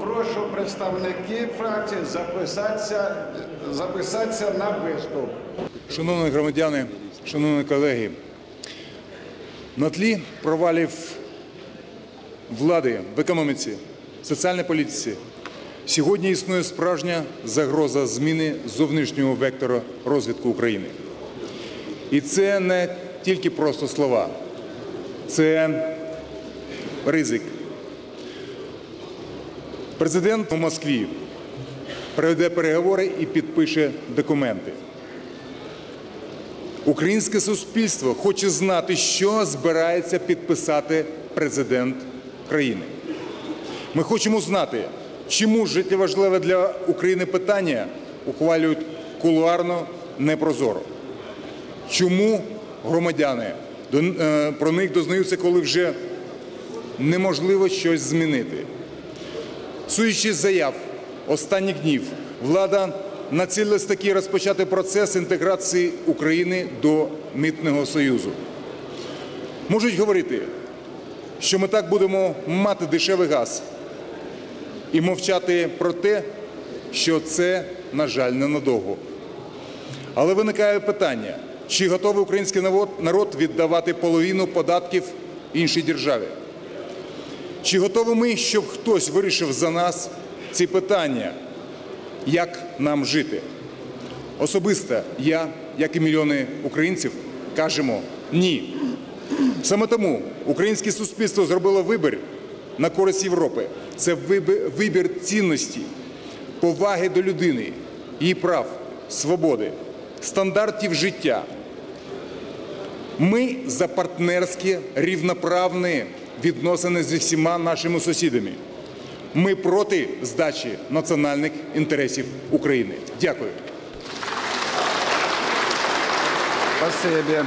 Прошу представників фракції записатися, записатися на виступ. Шановні громадяни, шановні колеги, на тлі провалів влади в економіці, соціальній політиці сьогодні існує справжня загроза зміни зовнішнього вектора розвитку України. І це не тільки просто слова, це ризик. Президент у Москві проведе переговори і підпише документи. Українське суспільство хоче знати, що збирається підписати президент країни. Ми хочемо знати, чому життєважливе для України питання ухвалюють кулуарно непрозоро. Чому громадяни е, про них дознаються, коли вже неможливо щось змінити. Судячи з заяв останніх днів, влада націлилась таки розпочати процес інтеграції України до Митного Союзу. Можуть говорити, що ми так будемо мати дешевий газ і мовчати про те, що це, на жаль, ненадовго. Але виникає питання, чи готовий український народ віддавати половину податків іншій державі? Чи готові ми, щоб хтось вирішив за нас ці питання, як нам жити? Особисто я, як і мільйони українців, кажемо ні. Саме тому українське суспільство зробило вибір на користь Європи. Це вибір, цінності, поваги до людини, її прав, свободи, стандартів життя. Ми за партнерські рівноправні відносини зі всіма нашими сусідами. Ми проти здачі національних інтересів України. Дякую. Спасибі.